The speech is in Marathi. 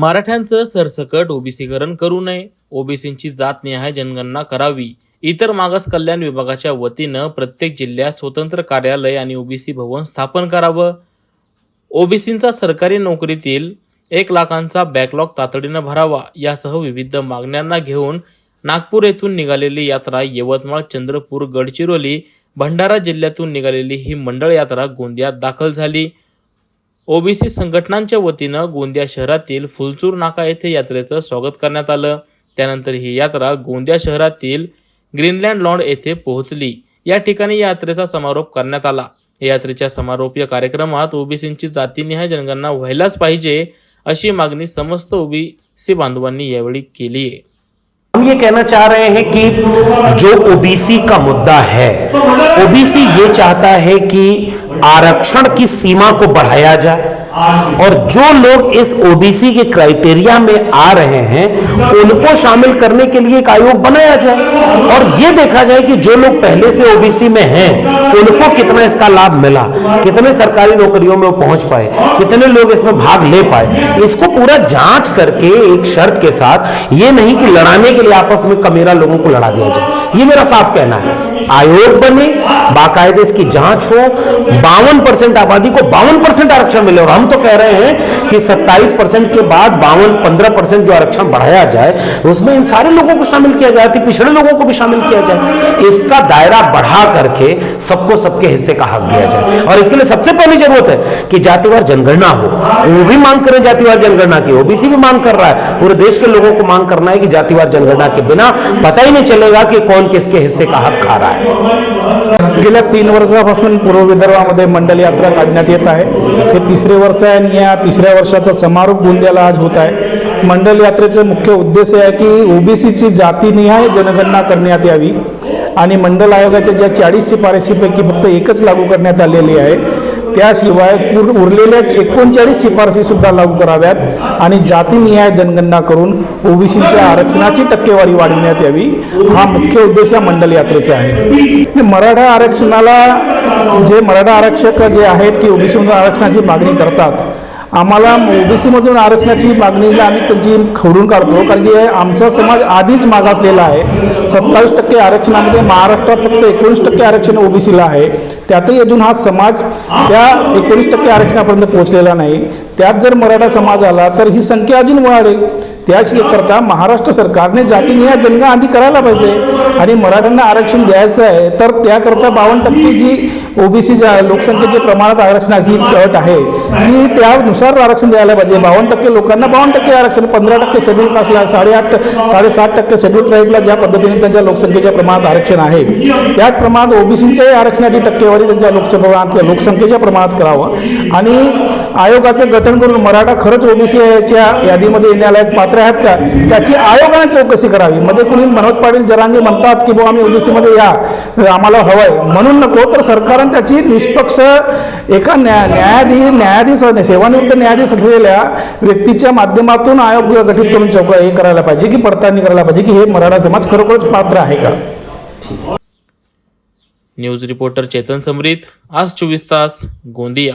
मराठ्यांचं सरसकट ओबीसीकरण करू नये. ओबीसींची जातनिहाय जनगणना करावी. इतर मागास कल्याण विभागाच्या वतीनं प्रत्येक जिल्ह्यात स्वतंत्र कार्यालय आणि ओबीसी भवन स्थापन करावं. ओबीसींचा सरकारी नोकरीतील एक लाखांचा बॅकलॉग तातडीनं भरावा. यासह विविध मागण्यांना घेऊन नागपूर येथून निघालेली यात्रा यवतमाळ चंद्रपूर गडचिरोली भंडारा जिल्ह्यातून निघालेली ही मंडळ यात्रा गोंदियात दाखल झाली. ओबीसी संघटनांच्या वतीनं गोंदिया शहरातील फुलचूर नाका येथे यात्रेचं स्वागत करण्यात आलं. त्यानंतर ही यात्रा गोंदिया शहरातील ग्रीनलँड लॉन्ड येथे पोहोचली. या ठिकाणी यात्रेचा समारोप करण्यात आला. यात्रेच्या समारोपीय कार्यक्रमात ओबीसींची जातीनिहाय जनगणना व्हायलाच पाहिजे अशी मागणी समस्त ओबीसी बांधवांनी यावेळी केली आहे. हम ये कहना चाह रहे हैं कि जो ओबीसी का मुद्दा है ओबीसी ये चाहता है कि आरक्षण की सीमा को बढ़ाया जाए। और जो लोग इस ओबीसी के क्राइटेरिया में आ रहे हैं, उनको शामिल करने के लिए एक आयोग बनाया जाए। और ये देखा जाए कि जो लोग पहले से ओबीसी में हैं, उनको कितना इसका लाभ मिला, कितने सरकारी नौकरियों में पहुँच पाए, कितने लोग इसमें भाग ले पाए। इसको पूरा जाँच करके एक शर्त के साथ, ये नहीं कि लड़ाने के लिए आपस में कमेरा लोगों को लड़ा दिया जाए। ये मेरा साफ़ कहना है। आयोग बने, बाकायदे इसकी जाँच हो, बावन परसेंट आबादी को बावन परसेंट आरक्षण मिले। और हम तो कह रहे हैं कि 27 परसेंट के बाद बावन पंद्रह परसेंट जो आरक्षण बढ़ाया जाए, उसमें इन सारे लोगों को शामिल किया जाए पिछड़े लोगों को भी शामिल किया जाए। इसका दायरा बढ़ा करके सबको सबके हिस्से का हक दिया जाए। और इसके लिए सबसे पहली ज़रूरत है कि जातिवार जनगणना हो। वो भी मांग करें जातिवार जनगणना की, ओबीसी भी मांग कर रहा है। पूरे देश के लोगों को मांग करना है कि जातिवार जनगणना के बिना पता ही नहीं चलेगा कि कौन किसके हिस्से का हक खा रहा है। गेल्या तीन वर्षापासून पूर्व विदर्भामध्ये मंडल यात्रा काढण्यात येत आहे. हे तिसरे वर्ष आहे आणि या तिसऱ्या वर्षाचा समारोप गोंदियाला आज होत आहे. मंडल यात्रेचा मुख्य उद्देश आहे की ओबीसीची जातीनिहाय जनगणना करण्यात यावी आणि मंडल आयोगाच्या ज्या चाळीस शिफारशीपैकी फक्त एकच लागू करण्यात आलेली आहे. त्याशिवाय पूर्ण उरलेल्या एकोणचाळीस शिफारशीसुद्धा लागू कराव्यात आणि जातीनिहाय जनगणना करून ओबीसीच्या आरक्षणाची टक्केवारी वाढविण्यात यावी. हा मुख्य उद्देश या मंडल यात्रेचा आहे. मराठा आरक्षणाला जे मराठा आरक्षक जे आहेत की ओबीसीमधून आरक्षणाची मागणी करतात आम्हाला ओबीसीमधून आरक्षणाची मागणीला म्हणजे आम्ही त्यांची खवडून काढतो. कारण की आमचा समाज आधीच मागासलेला आहे. सत्तावीस टक्के आरक्षणामध्ये महाराष्ट्रात फक्त एकोणीस टक्के आरक्षण ओबीसीला आहे. त्यातही अजून हा समाज त्या एकोणीस टक्के आरक्षणापर्यंत पोहोचलेला नाही. त्यात जर मराठा समाज आला तर ही संख्या अजून वाढेल. त्याकरता महाराष्ट्र सरकारने जातीनिहाय जनगणना आधी करायला पाहिजे. आणि मराठ्यांना आरक्षण द्यायचं आहे तर त्याकरता बावन्न टक्के जी ओबीसी लोकसंख्येच्या प्रमाणात आरक्षणाची अट आहे ती त्यानुसार आरक्षण द्यायला पाहिजे. बावन्न टक्के लोकांना बावन्न टक्के आरक्षण पंधरा टक्के शेड्यूल कास्टला साडेआठ साडेसात टक्के शेड्यूल ट्राईबला ज्या पद्धतीने त्यांच्या लोकसंख्येच्या प्रमाणात आरक्षण आहे त्याच प्रमाणात ओबीसीच्याही आरक्षणाची टक्केवारी त्यांच्या लोकसभा लोकसंख्येच्या प्रमाणात करावं. आणि आयोगाचं गठन करून मराठा खरंच ओबीसीच्या यादीमध्ये येण्यालायक पात्र आहेत का? त्याची आयोगाने चौकशी करावी. मध्ये कुणी मनोज पाटील जरांगे म्हणतात की बुवा आम्ही ओबीसीमध्ये या. आम्हाला हवंय. म्हणून नको तर सरकारने त्याची निष्पक्ष एका न्या न्यायाधीश न्यायाधीश सेवानिवृत्त न्यायाधीश असलेल्या व्यक्तीच्या माध्यमातून आयोग गठीत करून चौक हे करायला पाहिजे की पडताळणी करायला पाहिजे की हे मराठा समाज खरोखरच पात्र आहे का? न्यूज रिपोर्टर चेतन समरीत आज चोवीस तास गोंदिया.